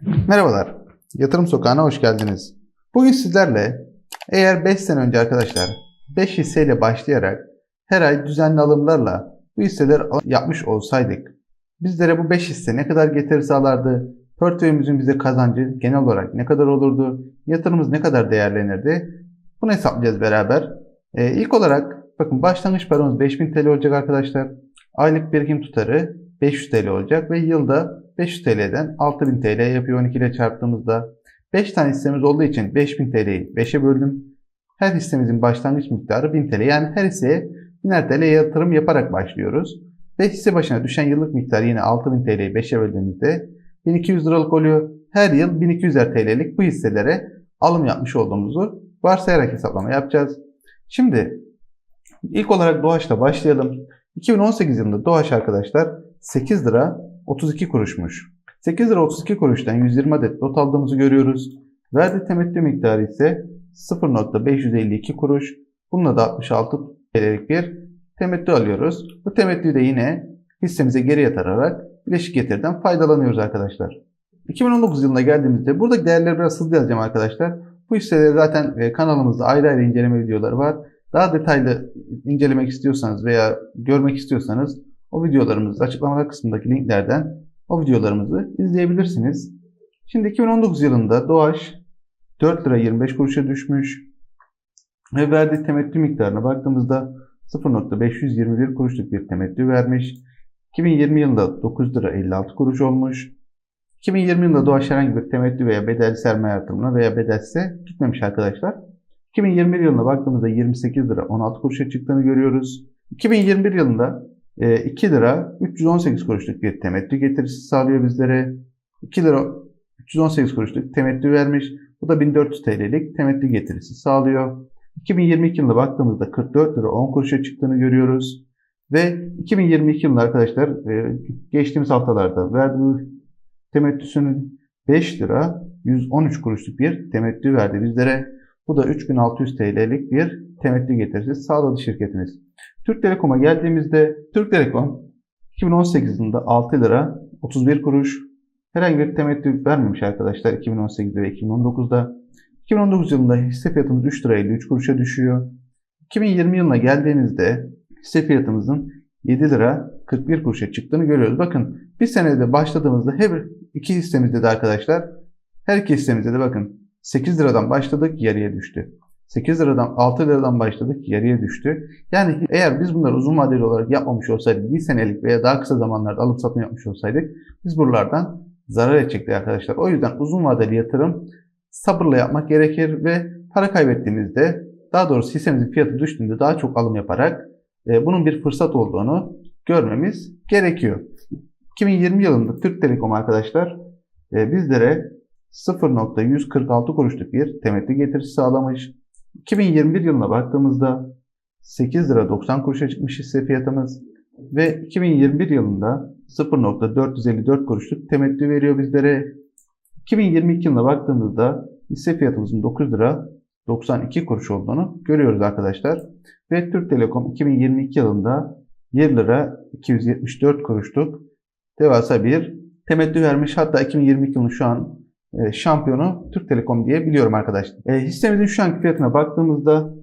Merhabalar, Yatırım Sokağı'na hoş geldiniz. Bugün sizlerle eğer 5 sene önce arkadaşlar 5 hisseyle başlayarak her ay düzenli alımlarla bu hisseleri al- yapmış olsaydık bizlere bu 5 hisse ne kadar getiri sağlardı, portföyümüzün bize kazancı genel olarak ne kadar olurdu, yatırımımız ne kadar değerlenirdi bunu hesaplayacağız beraber. Ee, ilk olarak bakın başlangıç paramız 5000 TL olacak arkadaşlar. Aylık birikim tutarı 500 TL olacak ve yılda 500 TL'den 6000 TL yapıyor 12 ile çarptığımızda. 5 tane hissemiz olduğu için 5000 TL'yi 5'e böldüm. Her hissemizin başlangıç miktarı 1000 TL. Yani her hisseye 1000 TL yatırım yaparak başlıyoruz. Ve hisse başına düşen yıllık miktar yine 6000 TL'yi 5'e böldüğümüzde 1200 liralık oluyor. Her yıl 1200'er TL'lik bu hisselere alım yapmış olduğumuzu varsayarak hesaplama yapacağız. Şimdi ilk olarak Doğaç'la başlayalım. 2018 yılında Doğaç arkadaşlar 8 lira 32 kuruşmuş. 8 lira 32 kuruştan 120 adet lot aldığımızı görüyoruz. Verdi temettü miktarı ise 0.552 kuruş. Bununla da 66 TL'lik bir temettü alıyoruz. Bu temettüyü de yine hissemize geri yatırarak bileşik getiriden faydalanıyoruz arkadaşlar. 2019 yılına geldiğimizde buradaki değerleri biraz hızlı yazacağım arkadaşlar. Bu hisseleri zaten e, kanalımızda ayrı ayrı inceleme videoları var. Daha detaylı incelemek istiyorsanız veya görmek istiyorsanız o videolarımızı açıklamalar kısmındaki linklerden o videolarımızı izleyebilirsiniz. Şimdi 2019 yılında Doğaç 4 lira 25 kuruşa düşmüş ve verdiği temettü miktarına baktığımızda 0.521 kuruşluk bir temettü vermiş. 2020 yılında 9 lira 56 kuruş olmuş. 2020 yılında Doğaç herhangi bir temettü veya bedelli sermaye artırımına veya bedelse gitmemiş arkadaşlar. 2021 yılına baktığımızda 28 lira 16 kuruşa çıktığını görüyoruz. 2021 yılında 2 lira 318 kuruşluk bir temettü getirisi sağlıyor bizlere. 2 lira 318 kuruşluk temettü vermiş. Bu da 1400 TL'lik temettü getirisi sağlıyor. 2022 yılına baktığımızda 44 lira 10 kuruşa çıktığını görüyoruz. Ve 2022 yılında arkadaşlar e, geçtiğimiz haftalarda verdiği temettüsünün 5 lira 113 kuruşluk bir temettü verdi bizlere. Bu da 3600 TL'lik bir temettü getirisi sağladı şirketimiz. Türk Telekom'a geldiğimizde Türk Telekom 2018 yılında 6 lira 31 kuruş herhangi bir temettü vermemiş arkadaşlar 2018'de ve 2019'da. 2019 yılında hisse fiyatımız 3 lira 53 kuruşa düşüyor. 2020 yılına geldiğimizde hisse fiyatımızın 7 lira 41 kuruşa çıktığını görüyoruz. Bakın bir senede başladığımızda her iki hissemizde de arkadaşlar her iki hissemizde de bakın 8 liradan başladık yarıya düştü. 8 liradan 6 liradan başladık yarıya düştü. Yani eğer biz bunları uzun vadeli olarak yapmamış olsaydık bir senelik veya daha kısa zamanlarda alım satım yapmış olsaydık biz buralardan zarar edecektik arkadaşlar. O yüzden uzun vadeli yatırım sabırla yapmak gerekir ve para kaybettiğimizde daha doğrusu hissemizin fiyatı düştüğünde daha çok alım yaparak e, bunun bir fırsat olduğunu görmemiz gerekiyor. 2020 yılında Türk Telekom arkadaşlar e, bizlere 0.146 kuruşluk bir temettü getirisi sağlamış. 2021 yılına baktığımızda 8 lira 90 kuruşa çıkmış hisse fiyatımız ve 2021 yılında 0.454 kuruşluk temettü veriyor bizlere. 2022 yılına baktığımızda hisse fiyatımızın 9 lira 92 kuruş olduğunu görüyoruz arkadaşlar. Ve Türk Telekom 2022 yılında 1 lira 274 kuruşluk devasa bir temettü vermiş. Hatta 2022 yılının şu an şampiyonu Türk Telekom diye biliyorum arkadaşlar. E, hissemizin şu anki fiyatına baktığımızda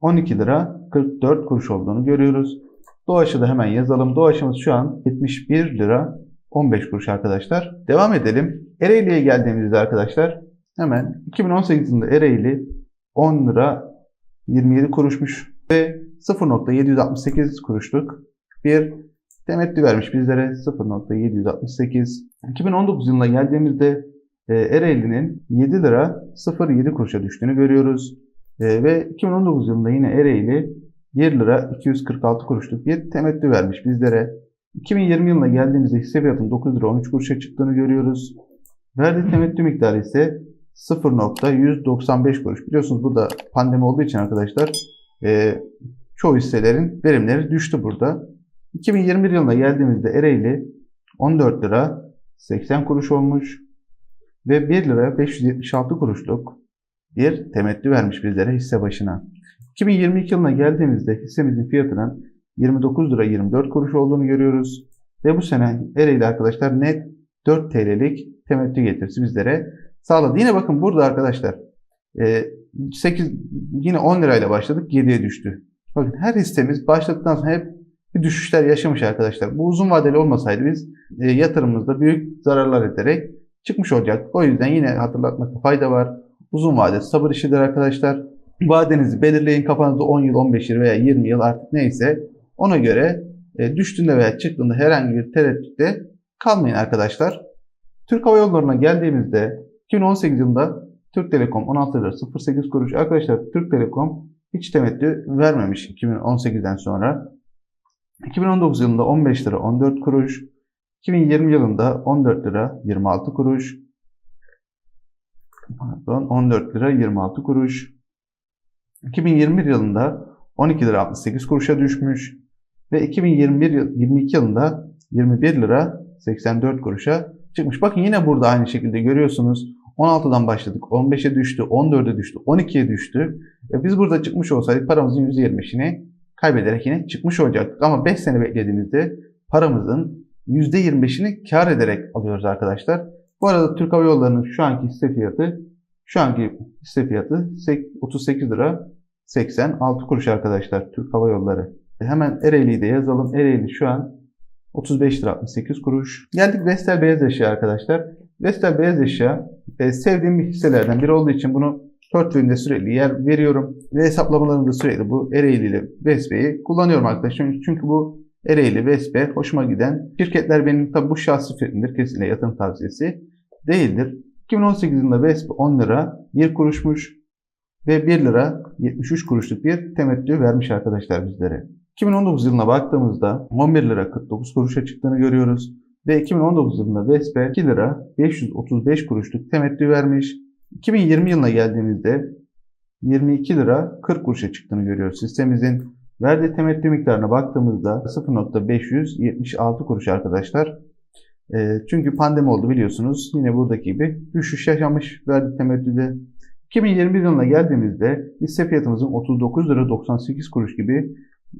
12 lira 44 kuruş olduğunu görüyoruz. Doğaç'ı da hemen yazalım. Doğaç'ımız şu an 71 lira 15 kuruş arkadaşlar. Devam edelim. Ereğli'ye geldiğimizde arkadaşlar hemen 2018 yılında Ereğli 10 lira 27 kuruşmuş ve 0.768 kuruşluk bir temettü vermiş bizlere 0.768. 2019 yılına geldiğimizde e, Ereğli'nin 7 lira 07 kuruşa düştüğünü görüyoruz. E, ve 2019 yılında yine Ereğli 1 lira 246 kuruşluk bir temettü vermiş bizlere. 2020 yılına geldiğimizde hisse fiyatının 9 lira 13 kuruşa çıktığını görüyoruz. Verdiği temettü miktarı ise 0.195 kuruş. Biliyorsunuz burada pandemi olduğu için arkadaşlar e, çoğu hisselerin verimleri düştü burada. 2021 yılına geldiğimizde Ereğli 14 lira 80 kuruş olmuş ve 1 lira 576 kuruşluk bir temettü vermiş bizlere hisse başına. 2022 yılına geldiğimizde hissemizin fiyatının 29 lira 24 kuruş olduğunu görüyoruz. Ve bu sene Ereğli arkadaşlar net 4 TL'lik temettü getirisi bizlere sağladı. Yine bakın burada arkadaşlar 8 yine 10 lirayla başladık 7'ye düştü. Bakın her hissemiz başladıktan sonra hep bir düşüşler yaşamış arkadaşlar. Bu uzun vadeli olmasaydı biz e, yatırımımızda büyük zararlar ederek çıkmış olacak. O yüzden yine hatırlatmakta fayda var. Uzun vade sabır işidir arkadaşlar. Vadenizi belirleyin kafanızda 10 yıl, 15 yıl veya 20 yıl artık neyse ona göre e, düştüğünde veya çıktığında herhangi bir tereddütte kalmayın arkadaşlar. Türk Hava Yolları'na geldiğimizde 2018 yılında Türk Telekom 16 lira 08 kuruş. Arkadaşlar Türk Telekom hiç temettü vermemiş 2018'den sonra. 2019 yılında 15 lira 14 kuruş. 2020 yılında 14 lira 26 kuruş. Pardon 14 lira 26 kuruş. 2021 yılında 12 lira 68 kuruşa düşmüş. Ve 2021 22 yılında 21 lira 84 kuruşa çıkmış. Bakın yine burada aynı şekilde görüyorsunuz. 16'dan başladık. 15'e düştü, 14'e düştü, 12'ye düştü. E biz burada çıkmış olsaydık paramızın %20'sini kaybederek yine çıkmış olacaktık. Ama 5 sene beklediğimizde paramızın %25'ini kar ederek alıyoruz arkadaşlar. Bu arada Türk Hava Yolları'nın şu anki hisse fiyatı şu anki hisse fiyatı 38 lira 86 kuruş arkadaşlar Türk Hava Yolları. E hemen Ereğli'yi de yazalım. Ereğli şu an 35 lira 68 kuruş. Geldik Vestel Beyaz Eşya arkadaşlar. Vestel Beyaz Eşya e, sevdiğim hisselerden biri olduğu için bunu portföyümde sürekli yer veriyorum. Ve hesaplamalarımda sürekli bu Ereğli ile Vespe'yi kullanıyorum arkadaşlar. Çünkü bu Ereğli, Vespe hoşuma giden şirketler benim tabi bu şahsi fikrimdir. Kesinlikle yatırım tavsiyesi değildir. 2018 yılında Vespe 10 lira 1 kuruşmuş ve 1 lira 73 kuruşluk bir temettü vermiş arkadaşlar bizlere. 2019 yılına baktığımızda 11 lira 49 kuruşa çıktığını görüyoruz. Ve 2019 yılında Vespe 2 lira 535 kuruşluk temettü vermiş. 2020 yılına geldiğimizde 22 lira 40 kuruşa çıktığını görüyoruz. Sistemimizin verdiği temettü miktarına baktığımızda 0.576 kuruş arkadaşlar. E, çünkü pandemi oldu biliyorsunuz. Yine buradaki gibi düşüş yaşamış verdiği temettüde. 2021 yılına geldiğimizde hisse fiyatımızın 39 lira 98 kuruş gibi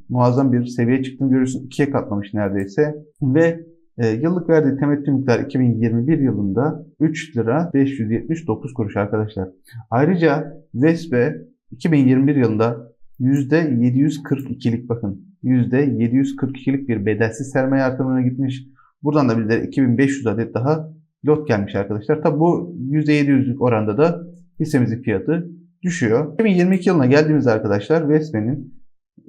muazzam bir seviye çıktığını görüyorsunuz. İkiye katlamış neredeyse. Ve e, yıllık verdiği temettü miktarı 2021 yılında 3 lira 579 kuruş arkadaşlar. Ayrıca Vespe 2021 yılında %742'lik bakın %742'lik bir bedelsiz sermaye artırımına gitmiş. Buradan da bizlere 2500 adet daha lot gelmiş arkadaşlar. Tabi bu %700'lük oranda da hissemizin fiyatı düşüyor. 2022 yılına geldiğimiz arkadaşlar Vespe'nin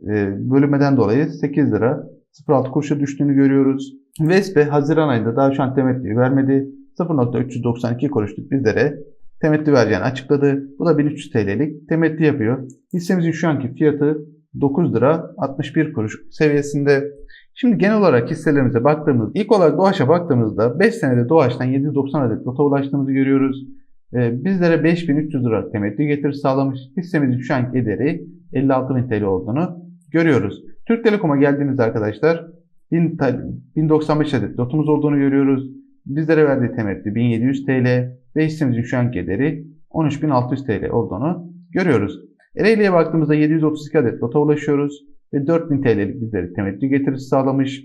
e, bölümeden dolayı 8 lira 0.6 kuruşa düştüğünü görüyoruz. Vespe Haziran ayında daha şu an temettü vermedi. 0.392 kuruşluk bizlere temettü vereceğini açıkladı. Bu da 1300 TL'lik temettü yapıyor. Hissemizin şu anki fiyatı 9 lira 61 kuruş seviyesinde. Şimdi genel olarak hisselerimize baktığımız, ilk olarak Doğaç'a baktığımızda 5 senede Doğaç'tan 790 adet lota ulaştığımızı görüyoruz. Ee, bizlere 5300 lira temettü getir sağlamış. Hissemizin şu anki ederi 56.000 TL olduğunu görüyoruz. Türk Telekom'a geldiğimizde arkadaşlar 1095 adet lotumuz olduğunu görüyoruz. Bizlere verdiği temettü 1700 TL ve hissemizin şu anki ederi 13.600 TL olduğunu görüyoruz. Ereğli'ye baktığımızda 732 adet lota ulaşıyoruz ve 4000 TL'lik bizlere temettü getirisi sağlamış.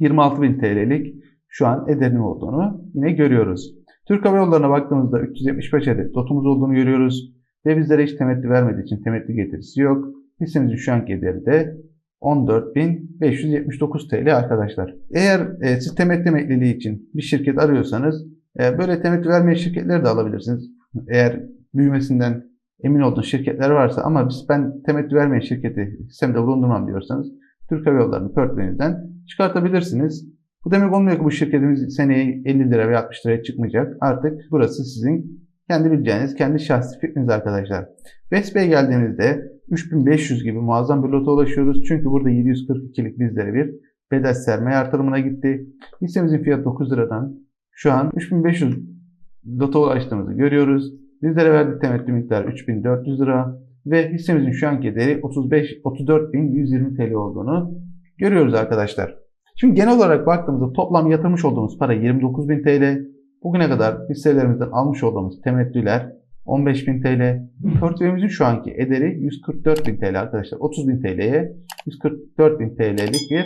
26.000 TL'lik şu an ederinin olduğunu yine görüyoruz. Türk Hava Yolları'na baktığımızda 375 adet lotumuz olduğunu görüyoruz ve bizlere hiç temettü vermediği için temettü getirisi yok. Hissemizin şu anki ederi de 14.579 TL arkadaşlar. Eğer e, siz temettü emekliliği için bir şirket arıyorsanız e, böyle temettü vermeyen şirketleri de alabilirsiniz. Eğer büyümesinden emin olduğunuz şirketler varsa ama biz ben temettü vermeyen şirketi sistemde bulundurmam diyorsanız Türk Hava Yolları'nı portföyünüzden çıkartabilirsiniz. Bu demek olmuyor ki bu şirketimiz seneye 50 lira veya 60 liraya çıkmayacak. Artık burası sizin kendi bileceğiniz, kendi şahsi fikriniz arkadaşlar. Vespe'ye geldiğimizde 3500 gibi muazzam bir lota ulaşıyoruz. Çünkü burada 742'lik bizlere bir bedel sermaye artırımına gitti. Hissemizin fiyatı 9 liradan şu an 3500 lota ulaştığımızı görüyoruz. Bizlere verdiği temettü miktarı 3400 lira ve hissemizin şu anki değeri 35 34120 TL olduğunu görüyoruz arkadaşlar. Şimdi genel olarak baktığımızda toplam yatırmış olduğumuz para 29.000 TL. Bugüne kadar hisselerimizden almış olduğumuz temettüler 15.000 TL. Portföyümüzün şu anki ederi 144.000 TL arkadaşlar. 30.000 TL'ye 144.000 TL'lik bir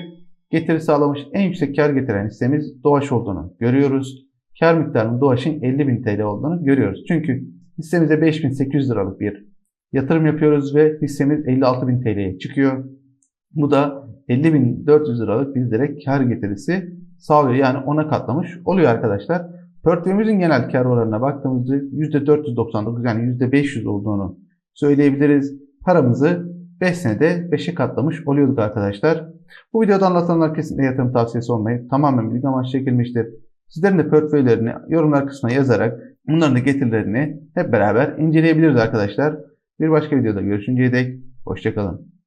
getiri sağlamış. En yüksek kar getiren hissemiz Doğaç olduğunu görüyoruz. kar miktarının Doğaç'ın 50.000 TL olduğunu görüyoruz. Çünkü hissemize 5.800 liralık bir yatırım yapıyoruz ve hissemiz 56.000 TL'ye çıkıyor. Bu da 50.400 liralık bizlere kar getirisi sağlıyor. Yani ona katlamış oluyor arkadaşlar. Portföyümüzün genel kar oranına baktığımızda %499 yani %500 olduğunu söyleyebiliriz. Paramızı 5 senede 5'e katlamış oluyorduk arkadaşlar. Bu videoda anlatılanlar kesinlikle yatırım tavsiyesi olmayıp tamamen bilgi amaçlı çekilmiştir. Sizlerin de portföylerini yorumlar kısmına yazarak bunların da getirilerini hep beraber inceleyebiliriz arkadaşlar. Bir başka videoda görüşünceye dek hoşçakalın.